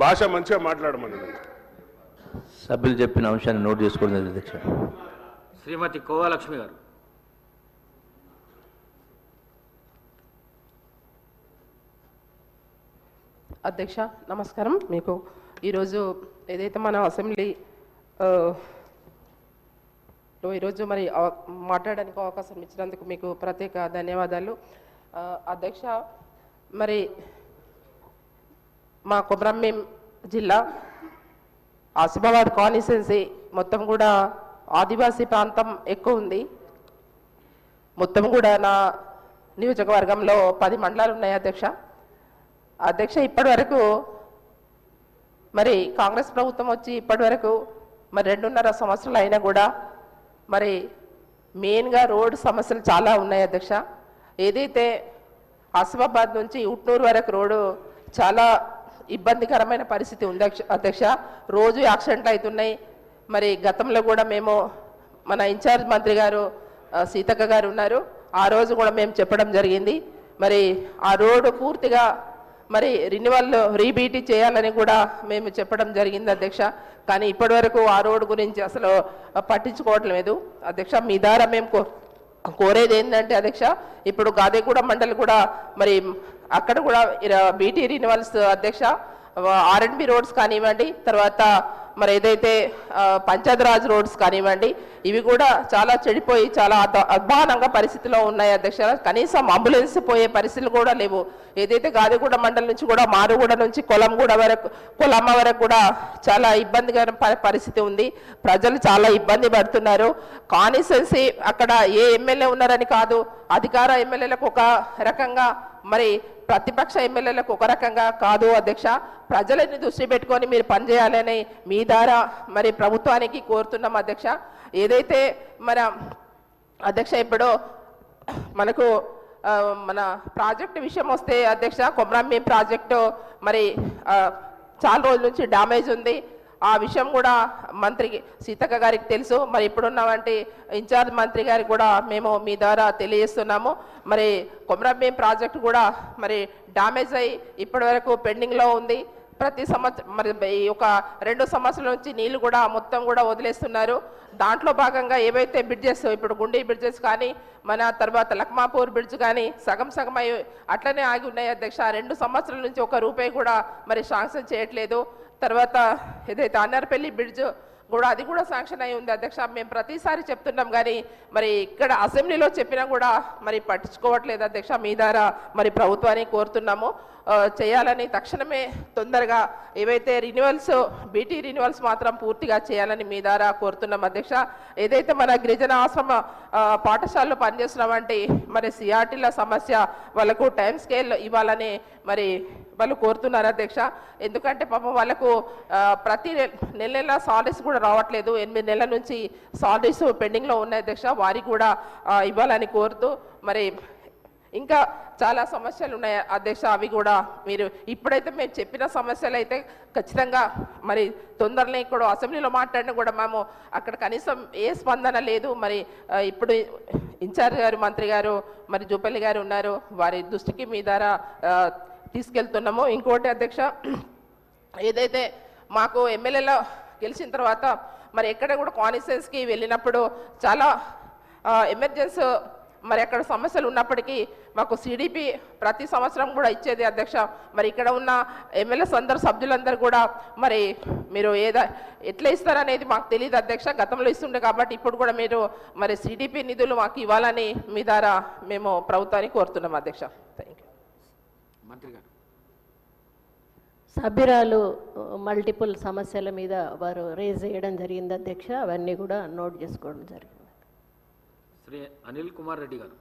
భాష మంచిగా మాట్లాడమని. సభ్యులు చెప్పిన అంశాన్ని నోట్ చేసుకోవడం అధ్యక్ష. శ్రీమతి కోవాలక్ష్మి గారు. అధ్యక్ష నమస్కారం. మీకు ఈరోజు ఏదైతే మన అసెంబ్లీ ఈరోజు మరి మాట్లాడడానికి అవకాశం ఇచ్చినందుకు మీకు ప్రత్యేక ధన్యవాదాలు. అధ్యక్ష మరి మా కొబ్రమ్మేం జిల్లా ఆసిఫాబాద్ కాన్స్టిట్యున్సీ మొత్తం కూడా ఆదివాసీ ప్రాంతం ఎక్కువ ఉంది. మొత్తం కూడా నా నియోజకవర్గంలో పది మండలాలు ఉన్నాయి అధ్యక్ష. అధ్యక్ష ఇప్పటివరకు మరి కాంగ్రెస్ ప్రభుత్వం వచ్చి ఇప్పటివరకు మరి రెండున్నర సంవత్సరాలు అయినా కూడా మరి మెయిన్గా రోడ్ సమస్యలు చాలా ఉన్నాయి అధ్యక్ష. ఏదైతే ఆసిఫాబాద్ నుంచి ఉట్నూరు వరకు రోడ్డు చాలా ఇబ్బందికరమైన పరిస్థితి ఉంది అధ్యక్ష- రోజు యాక్సిడెంట్లు అవుతున్నాయి. మరి గతంలో కూడా మేము మన ఇన్ఛార్జ్ మంత్రి గారు సీతక్క గారు ఉన్నారు. ఆ రోజు కూడా మేము చెప్పడం జరిగింది. మరి ఆ రోడ్డు పూర్తిగా మరి రినివల్ రీబీటీ చేయాలని కూడా మేము చెప్పడం జరిగింది అధ్యక్ష. కానీ ఇప్పటి వరకు ఆ రోడ్డు గురించి అసలు పట్టించుకోవట్లేదు. అధ్యక్ష మీ ద్వారా మేము కో కోరేది ఏంటంటే అధ్యక్ష ఇప్పుడు గాదేగూడ మండలి కూడా మరి అక్కడ కూడా బీటీ రినివల్స్ అధ్యక్ష ఆర్ఎండ్బి రోడ్స్ కానివ్వండి తర్వాత మరి ఏదైతే పంచాయత్ పంచాయతీరాజ్ రోడ్స్ కానివ్వండి ఇవి కూడా చాలా చెడిపోయి చాలా అధ- అధ్వానంగా పరిస్థితిలో ఉన్నాయి అధ్యక్ష. కనీసం అంబులెన్స్ పోయే పరిస్థితులు కూడా లేవు. ఏదైతే గాదిగూడ మండలం నుంచి కూడా మారుగూడ నుంచి కొలంగూడ వరకు కొలమ్మ వరకు కూడా చాలా ఇబ్బందికర ప- పరిస్థితి ఉంది. ప్రజలు చాలా ఇబ్బంది పడుతున్నారు. కాన్స్టిట్యున్సీ అక్కడ ఏ ఎమ్మెల్యే ఉన్నారని కాదు. అధికార ఎమ్మెల్యేలకు ఒక రకంగా మరి ప్రతిపక్ష ఎమ్మెల్యేలకు ఒక రకంగా కాదు అధ్యక్ష. ప్రజలని దృష్టి పెట్టుకొని మీరు పనిచేయాలని మీ ద్వారా మరి ప్రభుత్వానికి కోరుతున్నాం అధ్యక్ష. ఏదైతే మన అధ్యక్ష ఇప్పుడు మనకు మన ప్రాజెక్ట్ విషయం వస్తే అధ్యక్ష కొమరంభీ ప్రాజెక్టు మరి చాలా రోజుల నుంచి డ్యామేజ్ ఉంది. ఆ విషయం కూడా మంత్రికి సీతక్క గారికి తెలుసు. మరి ఇప్పుడున్న వంటి ఇన్ఛార్జ్ మంత్రి గారికి కూడా మేము మీ ద్వారా తెలియజేస్తున్నాము. మరి కొమరంభీం ప్రాజెక్ట్ కూడా మరి డ్యామేజ్ అయ్యి ఇప్పటి వరకు పెండింగ్లో ఉంది. ప్రతి సంవత్సరం మరి ఈ ఒక రెండు సంవత్సరాల నుంచి నీళ్ళు కూడా మొత్తం కూడా వదిలేస్తున్నారు. దాంట్లో భాగంగా ఏవైతే బ్రిడ్జెస్ ఇప్పుడు గుండీ బ్రిడ్జెస్ కానీ మన తర్వాత లక్మాపూర్ బ్రిడ్జ్ కానీ సగం సగం అయి అట్లనే ఆగి ఉన్నాయి అధ్యక్ష. రెండు సంవత్సరాల నుంచి ఒక రూపాయి కూడా మరి శాంక్షన్ చేయట్లేదు. తర్వాత ఏదైతే అన్నారపల్లి బ్రిడ్జ్ కూడా అది కూడా శాంక్షన్ అయి ఉంది అధ్యక్ష. మేము ప్రతిసారి చెప్తున్నాం కానీ మరి ఇక్కడ అసెంబ్లీలో చెప్పినా కూడా మరి పట్టించుకోవట్లేదు అధ్యక్ష. మీ ద్వారా మరి ప్రభుత్వాన్ని కోరుతున్నాము. చేయాలని తక్షణమే తొందరగా ఏవైతే రిన్యువల్స్ బీటీ రిన్యువల్స్ మాత్రం పూర్తిగా చేయాలని మీ ద్వారా కోరుతున్నాం అధ్యక్ష. ఏదైతే మన గిరిజన ఆశ్రమ పాఠశాలలో పనిచేస్తున్నామంటే మరి సిఆర్టీల సమస్య వాళ్ళకు టైం స్కేల్ ఇవ్వాలని మరి వాళ్ళు కోరుతున్నారు అధ్యక్ష. ఎందుకంటే పాపం వాళ్ళకు ప్రతి నెల నెల సాలరీస్ కూడా రావట్లేదు. ఎనిమిది నెలల నుంచి సాలరీస్ పెండింగ్లో ఉన్నాయి అధ్యక్ష. వారికి కూడా ఇవ్వాలని కోరుతూ మరి ఇంకా చాలా సమస్యలు ఉన్నాయి అధ్యక్ష అవి కూడా మీరు ఇప్పుడైతే మేము చెప్పిన సమస్యలు అయితే ఖచ్చితంగా మరి తొందరలో ఇక్కడ అసెంబ్లీలో మాట్లాడినా కూడా మేము అక్కడ కనీసం ఏ స్పందన లేదు. మరి ఇప్పుడు ఇన్ఛార్జ్ గారు మంత్రి గారు మరి జూపల్లి గారు ఉన్నారు. వారి దృష్టికి మీ ద్వారా తీసుకెళ్తున్నాము. ఇంకోటి అధ్యక్ష ఏదైతే మాకు ఎమ్మెల్యేలో గెలిచిన తర్వాత మరి ఎక్కడ కూడా కాన్స్టిట్యున్సీకి వెళ్ళినప్పుడు చాలా ఎమర్జెన్సీ మరి అక్కడ సమస్యలు ఉన్నప్పటికీ మాకు సిడిపి ప్రతి సంవత్సరం కూడా ఇచ్చేది అధ్యక్ష. మరి ఇక్కడ ఉన్న ఎమ్మెల్యేస్ అందరు సభ్యులందరూ కూడా మరి మీరు ఏదా ఎట్లా ఇస్తారనేది మాకు తెలియదు అధ్యక్ష. గతంలో ఇస్తుండే కాబట్టి ఇప్పుడు కూడా మీరు మరి సిడిపి నిధులు మాకు ఇవ్వాలని మీ ద్వారా మేము ప్రభుత్వాన్ని కోరుతున్నాం అధ్యక్ష. థ్యాంక్ యూ మంత్రి గారు. సభ్యురాలు మల్టిపుల్ సమస్యల మీద వారు రేజ్ చేయడం జరిగింది అధ్యక్ష. అవన్నీ కూడా నోట్ చేసుకోవడం జరిగింది. శ్రీ అనిల్ కుమార్ రెడ్డి గారు.